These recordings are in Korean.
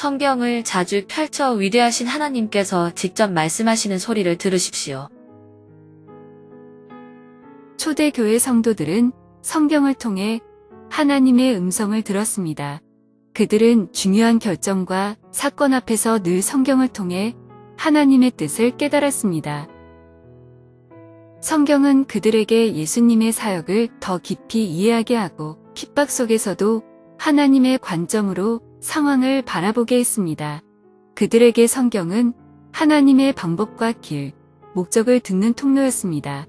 성경을 자주 펼쳐 위대하신 하나님께서 직접 말씀하시는 소리를 들으십시오. 초대교회 성도들은 성경을 통해 하나님의 음성을 들었습니다. 그들은 중요한 결정과 사건 앞에서 늘 성경을 통해 하나님의 뜻을 깨달았습니다. 성경은 그들에게 예수님의 사역을 더 깊이 이해하게 하고 핍박 속에서도 하나님의 관점으로 상황을 바라보게 했습니다. 그들에게 성경은 하나님의 방법과 길, 목적을 듣는 통로였습니다.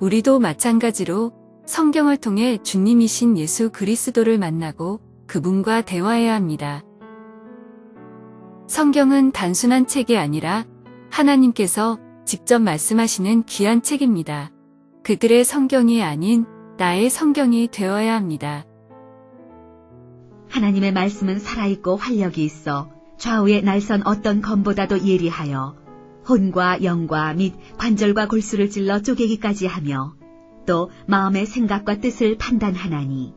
우리도 마찬가지로 성경을 통해 주님이신 예수 그리스도를 만나고 그분과 대화해야 합니다. 성경은 단순한 책이 아니라 하나님께서 직접 말씀하시는 귀한 책입니다. 그들의 성경이 아닌 나의 성경이 되어야 합니다. 하나님의 말씀은 살아있고 활력이 있어 좌우에 날선 어떤 검보다도 예리하여 혼과 영과 및 관절과 골수를 찔러 쪼개기까지 하며 또 마음의 생각과 뜻을 판단하나니